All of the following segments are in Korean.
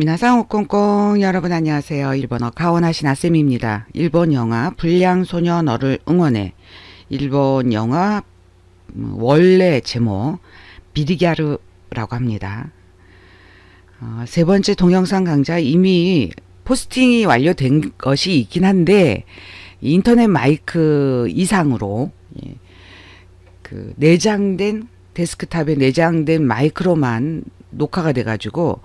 미나상 오콩콩 여러분 안녕하세요. 일본어 가오나시나 쌤입니다. 일본 영화 불량 소녀 너를 응원해. 일본 영화 음, 원래 제목 비리갸르라고 합니다. 어, 세 번째 동영상 강좌 이미 포스팅이 완료된 것이 있긴 한데 인터넷 마이크 이상으로 예, 그 내장된 데스크탑에 내장된 마이크로만 녹화가 돼가지고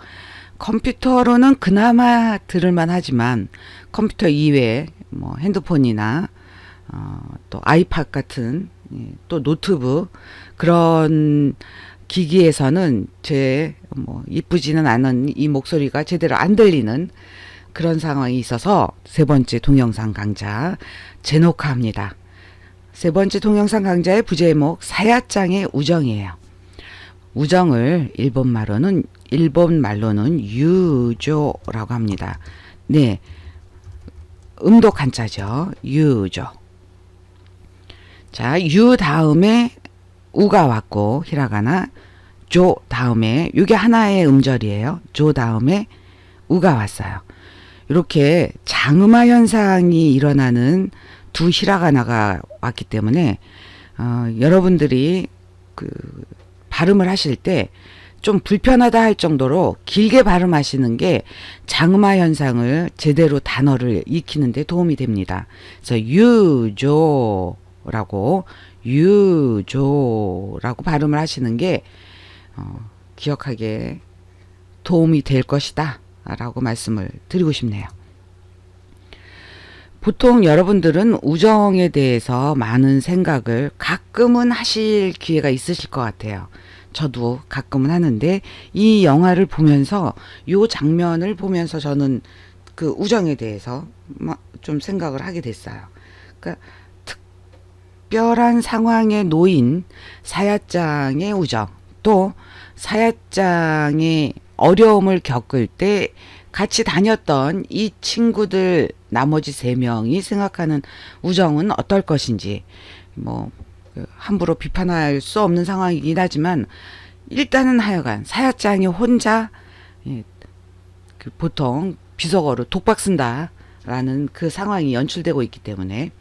컴퓨터로는 그나마 들을만 하지만 컴퓨터 이외에 뭐 핸드폰이나 어, 또 아이팟 같은 예, 또 노트북 그런 기기에서는 제 뭐 이쁘지는 않은 이 목소리가 제대로 안 들리는 그런 상황이 있어서 세 번째 동영상 강좌 재녹화합니다. 세 번째 동영상 강좌의 부제목 사야짱의 우정이에요. 우정을 일본 말로는 일본 말로는 유조라고 합니다. 네. 음독 한자죠. 유조. 자, 유 다음에 우가 왔고 히라가나 조 다음에 이게 하나의 음절이에요. 조 다음에 우가 왔어요. 이렇게 장음화 현상이 일어나는 두 히라가나가 왔기 때문에 어, 여러분들이 그 발음을 하실 때 좀 불편하다 할 정도로 길게 발음하시는 게 장음화 현상을 제대로 단어를 익히는데 도움이 됩니다. 그래서 유조라고 유조라고 발음을 하시는 게 어, 기억하게 도움이 될 것이다 라고 말씀을 드리고 싶네요. 보통 여러분들은 우정에 대해서 많은 생각을 가끔은 하실 기회가 있으실 것 같아요. 저도 가끔은 하는데 이 영화를 보면서 요 장면을 보면서 저는 그 우정에 대해서 막 좀 생각을 하게 됐어요. 그러니까 특별한 상황에 놓인 사야짱의 우정 또 사야짱의 어려움을 겪을 때 같이 다녔던 이 친구들 나머지 세 명이 생각하는 우정은 어떨 것인지 뭐 함부로 비판할 수 없는 상황이긴 하지만 일단은 하여간 사야짱이 혼자 예, 그 보통 비속어로 독박 쓴다라는 그 상황이 연출되고 있기 때문에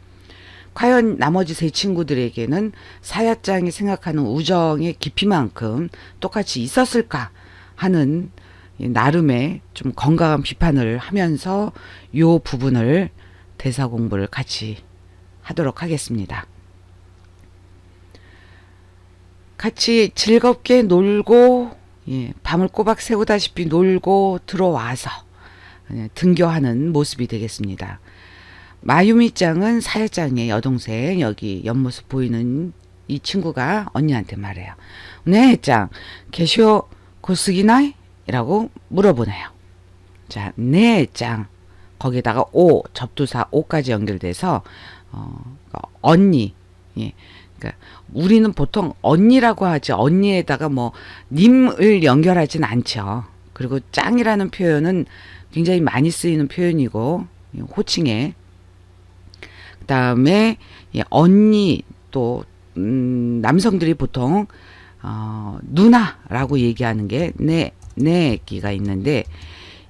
과연 나머지 세 친구들에게는 사야짱이 생각하는 우정의 깊이만큼 똑같이 있었을까 하는 나름의 좀 건강한 비판을 하면서 요 부분을 대사 공부를 같이 하도록 하겠습니다. 같이 즐겁게 놀고 예, 밤을 꼬박 새우다시피 놀고 들어와서 예, 등교하는 모습이 되겠습니다. 마유미짱은 사야짱의 여동생 여기 옆모습 보이는 이 친구가 언니한테 말해요. 네, 짱, 개쇼 고스기나이? 라고 물어보네요. 자, 네, 짱. 거기다가 오, 접두사 오까지 연결돼서, 어, 언니. 예. 그러니까 우리는 보통 언니라고 하지, 언니에다가 뭐, 님을 연결하진 않죠. 그리고 짱이라는 표현은 굉장히 많이 쓰이는 표현이고, 호칭에. 그 다음에, 예, 언니, 또, 음, 남성들이 보통, 어, 누나라고 얘기하는 게, 내, 내 끼가 있는데,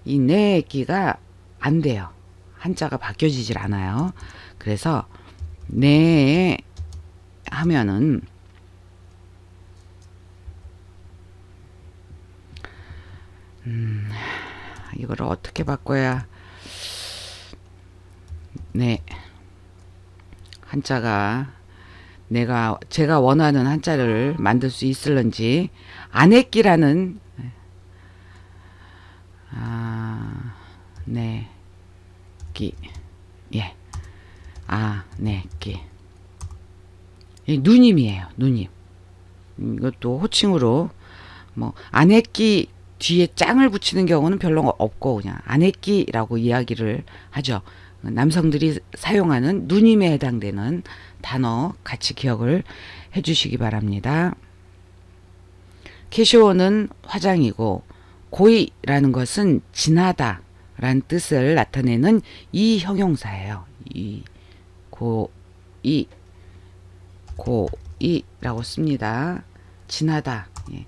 이내 끼가 안 돼요. 한자가 바뀌어지질 않아요. 그래서, 내, 하면은, 음, 이거를 어떻게 바꿔야, 네. 한자가 내가 제가 원하는 한자를 만들 수 있을런지 안했기라는 아, 네. 기. 예. 아, 네, 기. 이 누님이에요. 누님. 이것도 호칭으로 뭐 안했기 뒤에 짱을 붙이는 경우는 별로 없고 그냥 안했기라고 이야기를 하죠. 남성들이 사용하는 누님에 해당되는 단어 같이 기억을 해 주시기 바랍니다. 캐시오는 화장이고 고이라는 것은 지나다 라는 뜻을 나타내는 이 형용사예요. 이, 고, 이, 고, 이라고 씁니다. 지나다. 예.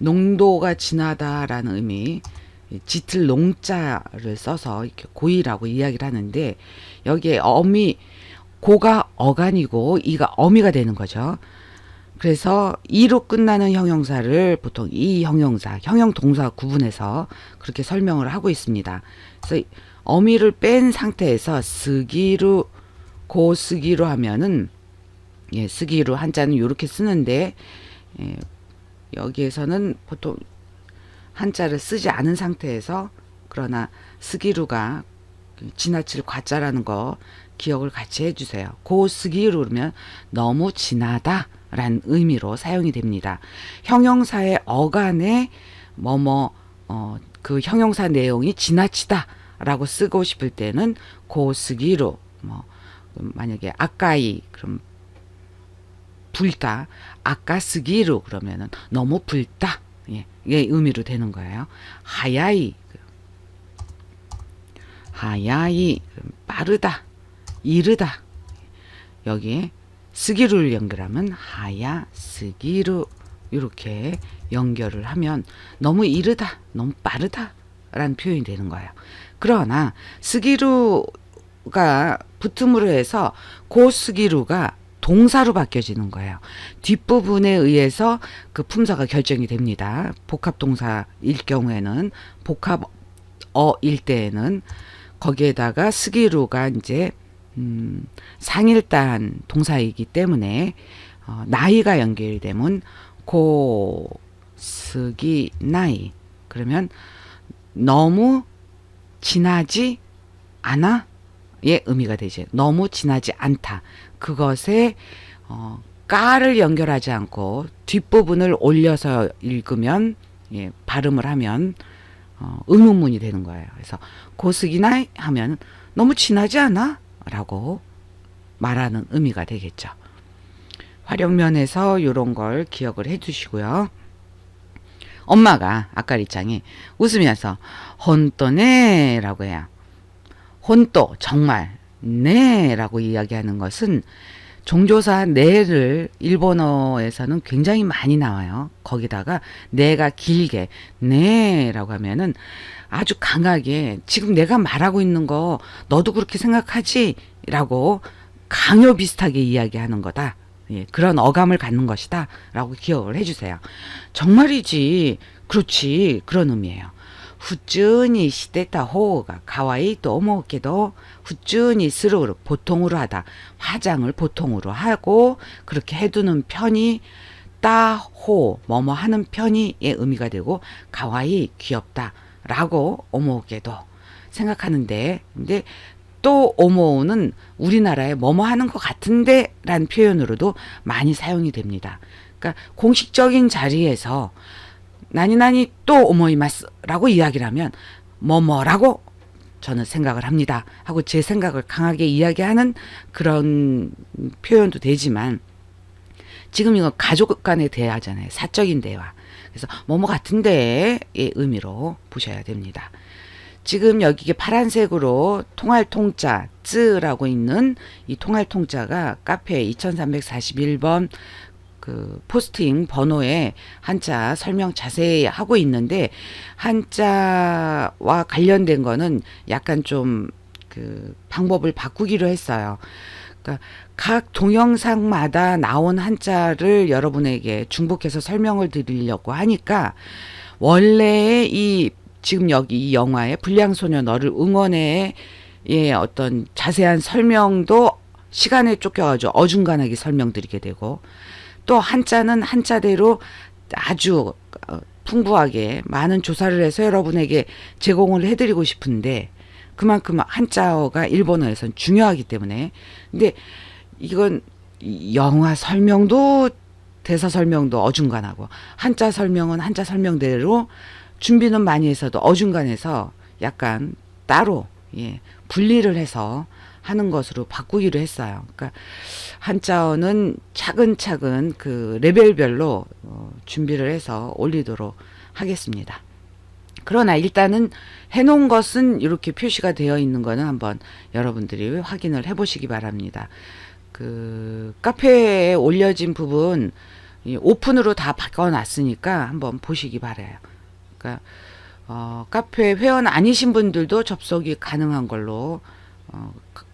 농도가 진하다라는 의미, 이 짙을 농자를 써서 이렇게 고이라고 이야기를 하는데 여기에 어미 고가 어간이고 이가 어미가 되는 거죠. 그래서 이로 끝나는 형용사를 보통 이 형용사, 형용 동사 구분해서 그렇게 설명을 하고 있습니다. 그래서 어미를 뺀 상태에서 쓰기로 고 쓰기로 하면은 예, 쓰기로 한자는 이렇게 쓰는데 예, 여기에서는 보통 한자를 쓰지 않은 상태에서 그러나 쓰기루가 그 지나칠 과자라는 거 기억을 같이 해주세요. 고 쓰기루 그러면 너무 진하다라는 의미로 사용이 됩니다. 형용사의 어간에 뭐뭐 어, 그 형용사 내용이 지나치다 라고 쓰고 싶을 때는 고 쓰기루 뭐 만약에 아까이 그럼 불다 아까 쓰기로 그러면은 너무 불다 예, 이게 의미로 되는 거예요. 하야이 하야이 빠르다 이르다 여기에 쓰기루를 연결하면 하야 쓰기루 이렇게 연결을 하면 너무 이르다 너무 빠르다 라는 표현이 되는 거예요. 그러나 쓰기루가 붙음으로 해서 고쓰기루가 동사로 바뀌어지는 거예요. 뒷부분에 의해서 그 품사가 결정이 됩니다. 복합 동사일 경우에는 복합 어일 때에는 거기에다가 스기루가 이제 음, 상일단 동사이기 때문에 어, 나이가 연결이 되면 고 스기 나이 그러면 너무 지나지 않아 의 의미가 되죠. 너무 지나지 않다. 그것에 어, 까를 연결하지 않고 뒷부분을 올려서 읽으면 예, 발음을 하면 어, 의문문이 되는 거예요. 그래서 고스기나 하면 너무 지나지 않아? 라고 말하는 의미가 되겠죠. 활용면에서 이런 걸 기억을 해 두시고요. 엄마가 아까 리짱이 웃으면서 혼또네 라고 해요. 혼또 정말 네라고 이야기하는 것은 종조사 네를 일본어에서는 굉장히 많이 나와요. 거기다가 네가 길게 네라고 하면은 아주 강하게 지금 내가 말하고 있는 거 너도 그렇게 생각하지라고 강요 비슷하게 이야기하는 거다. 예, 그런 어감을 갖는 것이다. 라고 기억을 해주세요. 정말이지. 그렇지. 그런 의미예요. 普通にしてた方が可愛いと思うけど、普通にする 보통으로 하다. 화장을 보통으로 하고 그렇게 해두는 편이 따호 뭐뭐 하는 편이의 의미가 되고 가와이 귀엽다라고 오모게도 생각하는데 근데 또 오모는 우리나라에 뭐뭐 하는 것 같은데라는 표현으로도 많이 사용이 됩니다. 그러니까 공식적인 자리에서 나니나니 또 오모이마스 라고 이야기를 하면 뭐뭐라고 저는 생각을 합니다. 하고 제 생각을 강하게 이야기하는 그런 표현도 되지만 지금 이거 가족 간의 대화잖아요. 사적인 대화. 그래서 뭐뭐 같은데의 의미로 보셔야 됩니다. 지금 여기 파란색으로 통할 통자 쯔라고 있는 이 통할 통자가 카페 2341번 그 포스팅 번호에 한자 설명 자세히 하고 있는데 한자와 관련된 거는 약간 좀 그 방법을 바꾸기로 했어요. 그러니까 각 동영상마다 나온 한자를 여러분에게 중복해서 설명을 드리려고 하니까 원래 이 지금 여기 이 영화의 불량소녀 너를 응원해 예 어떤 자세한 설명도 시간에 쫓겨가지고 어중간하게 설명드리게 되고 또 한자는 한자대로 아주 어, 풍부하게 많은 조사를 해서 여러분에게 제공을 해드리고 싶은데 그만큼 한자어가 일본어에선 중요하기 때문에. 근데 이건 영화 설명도 대사 설명도 어중간하고 한자 설명은 한자 설명대로 준비는 많이 해서도 어중간해서 약간 따로 예, 분리를 해서 하는 것으로 바꾸기로 했어요. 그러니까 한자어는 차근차근 그 레벨별로 어, 준비를 해서 올리도록 하겠습니다. 그러나 일단은 해놓은 것은 이렇게 표시가 되어 있는 거는 한번 여러분들이 확인을 해보시기 바랍니다. 그 카페에 올려진 부분 이 오픈으로 다 바꿔놨으니까 한번 보시기 바라요. 그러니까 어, 카페 회원 아니신 분들도 접속이 가능한 걸로 어, 가-